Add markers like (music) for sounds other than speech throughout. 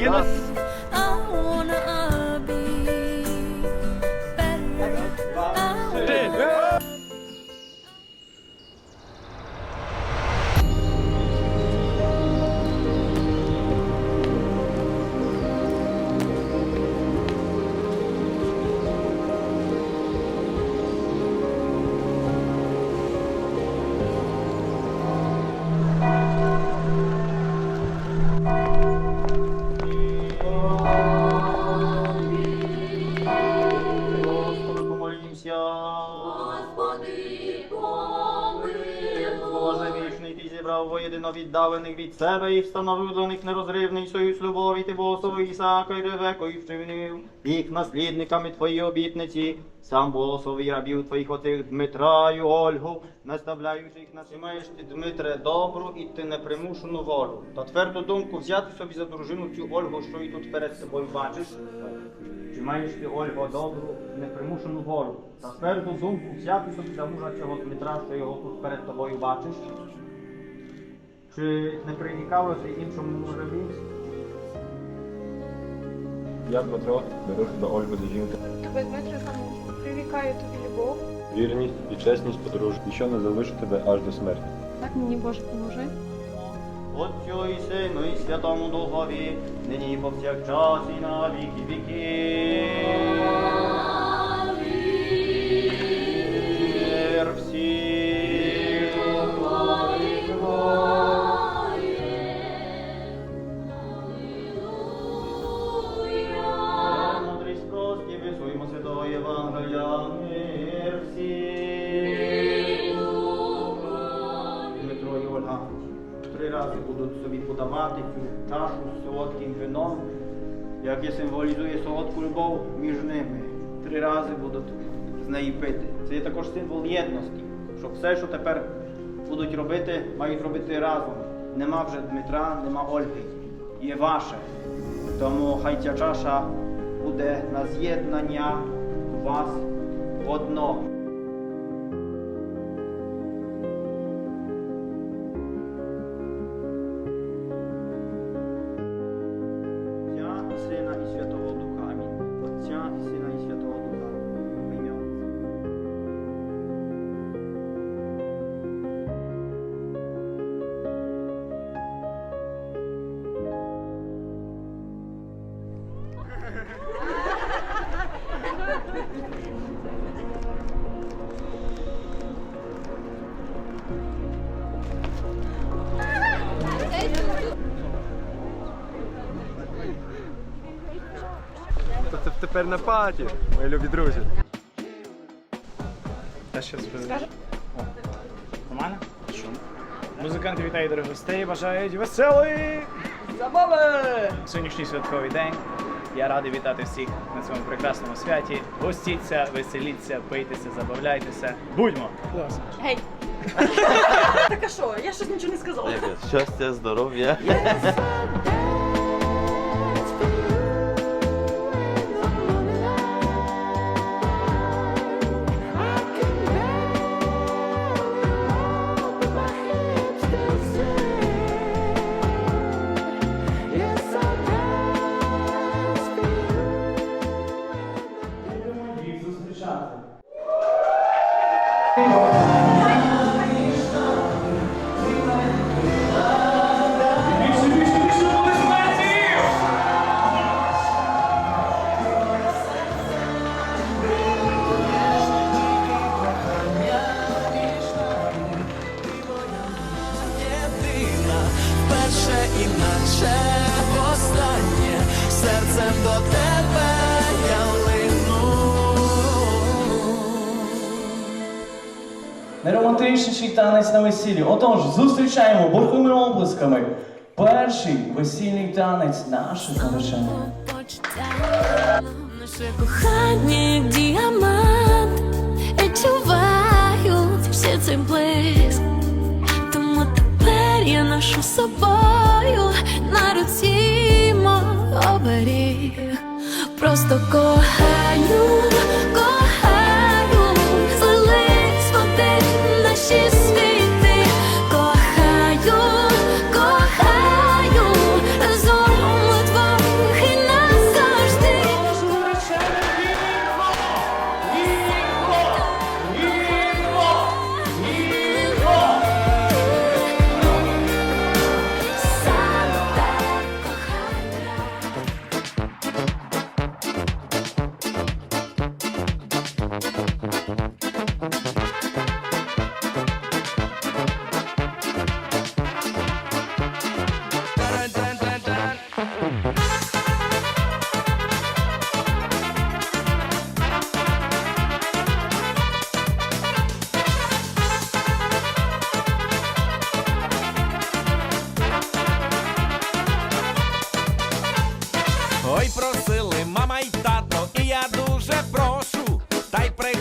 あります。Боже вічний, ти зібрав воєдино віддалених від себе і встановив до них нерозривний союз любові, ти босови Ісака і Ревеко, і вчинив їх наслідниками твої обітниці, сам босовий рабів твоїх отих Дмитра і Ольгу, наставляючи їх на маєш ти, Дмитре, добру і ти непримушену волю. Та тверду думку взяти собі за дружину цю Ольгу, що і тут перед собою бачиш. Чи маєш ти, Ольго, добру, непримушену волю? Та тверду думку взяти собі за мужа цього Дмитра, що його тут перед тобою бачиш? Чи не прирікало ти іншому мужеві? Я, Дмитро, беру до Ольги за жінку. Тебе, Дмитре, замуж. Прирікаю тобі любов. Вірність і чесність подружжя, що не залишу тебе аж до смерті. Так мені Боже поможи. Отцю і Сину і Святому Духові, нині і повсякчас і на віки віки. Дмитро і Ольга три рази будуть собі подавати цю чашу з солодким вином, яке символізує солодку любов між ними. Три рази будуть з неї пити. Це є також символ єдності, що все, що тепер будуть робити, мають робити разом. Нема вже Дмитра, нема Ольги. Є ваше. Тому хай ця чаша буде на з'єднання вас в одно. Тепер на паті, мої любі друзі. Та що? О, Нормально? Що? Музиканти вітають дорогих гостей, бажають веселої забави! Сьогоднішній святковий день. Я радий вітати всіх на цьому прекрасному святі. Гостіться, веселіться, бийтеся, забавляйтеся. Будьмо! Гей! (laughs) так а що? Я щось нічого не сказала. Щастя, здоров'я. Найромантичніший танець на весіллі. Отож, зустрічаємо бурхливими облисками. Перший весільний танець наших наречених. Наше кохання діамант Відчуваю всі цей блиск Тому тепер я ношу собою На руці мов оберіг Просто кохаю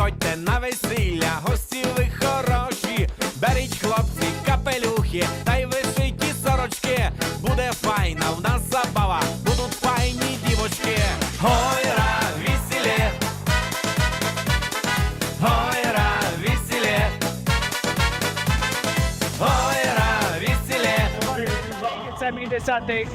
приходьте на весілля, гості ви хороші, беріть хлопці, капелюхи, та й вишиті сорочки. Буде файна в нас забава, будуть файні дівочки. Ой, ра, весілі, ой, ра, весілі, ой, ра. Це мій десятий.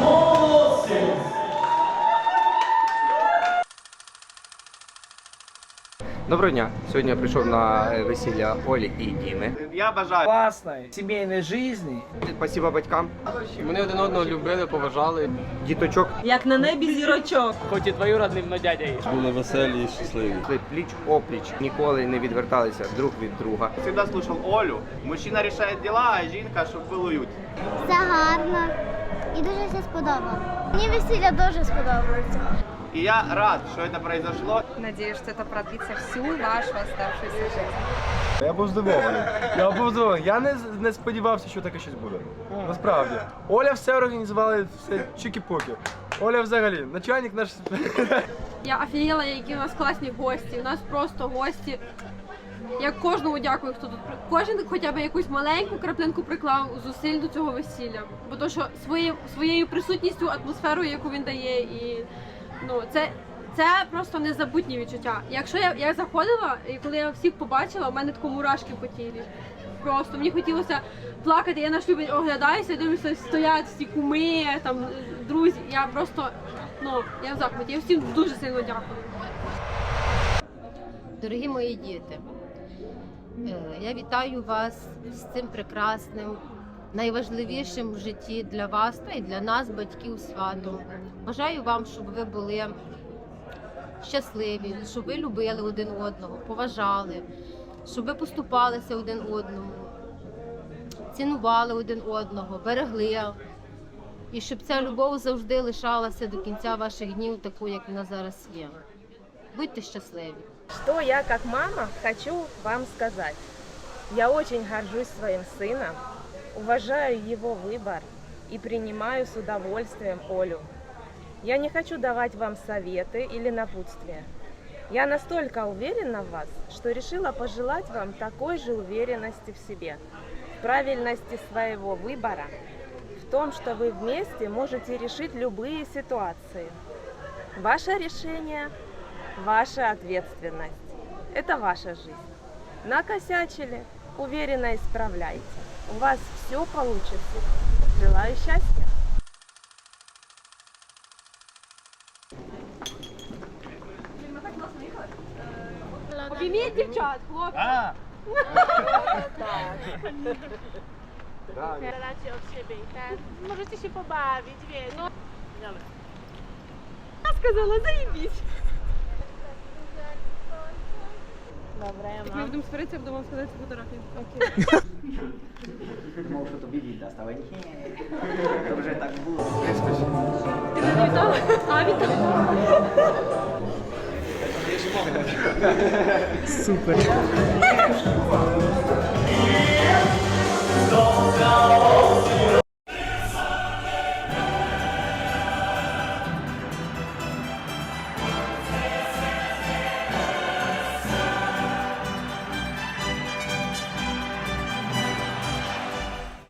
Молодці! Доброго дня. Сьогодні я прийшов на е, весілля Олі і Діми. Я бажаю. Класної сімейної житті. Спасибо батькам. Вони один одного любили, поважали. Діточок Як на небі зірочок. Хоч і двоюродний, но дядя є. Були веселі і щасливі. пліч опліч, ніколи не відверталися друг від друга. Всегда слушал Олю. Мужчина решает дела, а жінка, щоб был уют. Все гарно і дуже все сподобалося. Мені весілля дуже сподобалося. И я рад, что это произошло. Надеюсь, что это продлится всю вашу оставшуюся жизнь. Я був здивований. Я був здивований. Я не, не сподівався, що таке щось буде. Насправді. Оля все організувала, все чики-пуки. Оля взагалі, начальник наш. Я офігела, які у нас класні гості. У нас просто гості. Я кожному дякую, хто тут при- кожен хоча б якусь маленьку краплинку приклав зусиль до цього весілля. Бо то, що своєю своєю присутністю, атмосферою, яку він дає, і ну це. Це просто незабутні відчуття. Якщо я, я заходила, і коли я всіх побачила, у мене тако мурашки по тілі. Просто мені хотілося плакати. Я наш любить оглядаюся, дивлюся, стоять всі куми, там друзі. Я просто ну я в захваті. Я всім дуже сильно дякую. Дорогі мої діти, е, я вітаю вас з цим прекрасним, найважливішим в житті для вас та й для нас, батьків сватом. Бажаю вам, щоб ви були щасливі, щоб ви любили один одного, поважали, щоб ви поступалися один одному, цінували один одного, берегли. І щоб ця любов завжди лишалася до кінця ваших днів, такою, як вона зараз є. Будьте щасливі! Что я как мама хочу вам сказать. Я очень горжусь своим сыном, уважаю его выбор и принимаю с удовольствием Олю. Я не хочу давать вам советы или напутствия. Я настолько уверена в вас, что решила пожелать вам такой же уверенности в себе, в правильности своего выбора, в том, что вы вместе можете решить любые ситуации. Ваше решение ваша ответственность. Это ваша жизнь. Накосячили, уверенно исправляйте. У вас все получится. Желаю счастья. Обійміть дівчат, хлопці. А, Dacie od siebie i ten. Możecie się pobawić, wiesz. No. Сказала, заїбіть. Dobra, ja Ми mam. будемо сваритися, будемо вам сказати фотографію. Мов, що тобі відео стало. Ні, то вже так було. Ти мене вітала? А, вітала. супер.